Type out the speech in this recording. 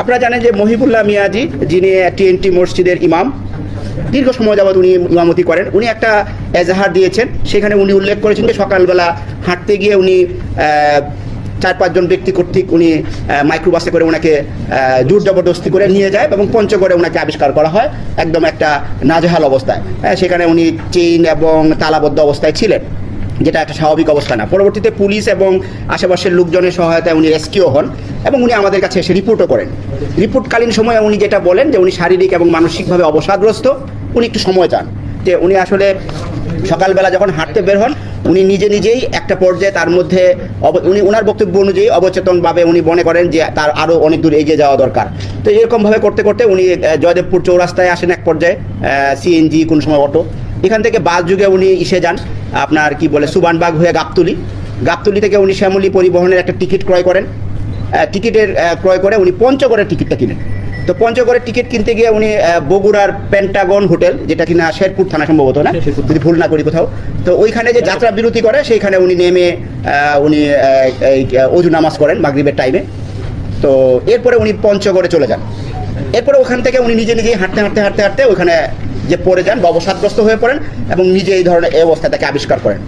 আপনারা জানেন যে মহিবুল্লাহ মিয়াজি, যিনি টিএনটি মসজিদের ইমাম, দীর্ঘ সময় যাবৎ উনি ইমামতি করেন। উনি একটা এজাহার দিয়েছেন, সেখানে উনি উল্লেখ করেছেন যে সকালবেলা হাঁটতে গিয়ে উনি চার পাঁচজন ব্যক্তি কর্তৃক উনি মাইক্রোবাসে করে ওনাকে জোর জবরদস্তি করে নিয়ে যায় এবং পঞ্চগড়ে ওনাকে আবিষ্কার করা হয়, একদম একটা নাজেহাল অবস্থায়। সেখানে উনি চেইন এবং তালাবদ্ধ অবস্থায় ছিলেন। যেটা একটা স্বাভাবিক অবস্থা না। পরবর্তীতে পুলিশ এবং আশেপাশের লোকজনের সহায়তায় উনি রেস্কিউ হন এবং উনি আমাদের কাছে এসে রিপোর্টও করেন। রিপোর্টকালীন সময়ে উনি যেটা বলেন যে উনি শারীরিক এবং মানসিকভাবে অবসাদগ্রস্ত, উনি একটু সময় চান। যে উনি আসলে সকালবেলা যখন হাঁটতে বের হন, উনি নিজে নিজেই একটা পর্যায়ে তার মধ্যে উনি ওনার বক্তব্য অনুযায়ী অবচেতনভাবে উনি মনে করেন যে তার আরও অনেক দূর এগিয়ে যাওয়া দরকার। তো এরকমভাবে করতে করতে উনি জয়দেবপুর চৌরাস্তায় আসেন এক পর্যায়ে সিএনজি, কোন সময় অটো। এখান থেকে বাস যুগে উনি ইসে যান আপনার কি বলে সুবানবাগ হয়ে গাবতুলি। গাবতুলি থেকে উনি শ্যামলী পরিবহনের একটা টিকিট ক্রয় করেন। টিকিটের ক্রয় করে উনি পঞ্চগড়ের টিকিটটা কিনেন। তো পঞ্চগড়ের টিকিট কিনতে গিয়ে উনি বগুড়ার পেন্টাগন হোটেল যেটা কিনা শেরপুর থানা সম্ভবত না যদি ভুল না করি কোথাও। তো ওইখানে যে যাত্রা বিরতি করে সেইখানে উনি নেমে উনি অজু নামাজ করেন মাগরিবের টাইমে তো এরপরে উনি পঞ্চগড়ে চলে যান। এরপরে ওখান থেকে উনি নিজে নিজেই হাঁটতে হাঁটতে হাঁটতে হাঁটতে ওখানে যে পড়ে যান বা অবসাদগ্রস্ত হয়ে পড়েন এবং নিজে এই ধরনের এই অবস্থা তাকে আবিষ্কার করেন।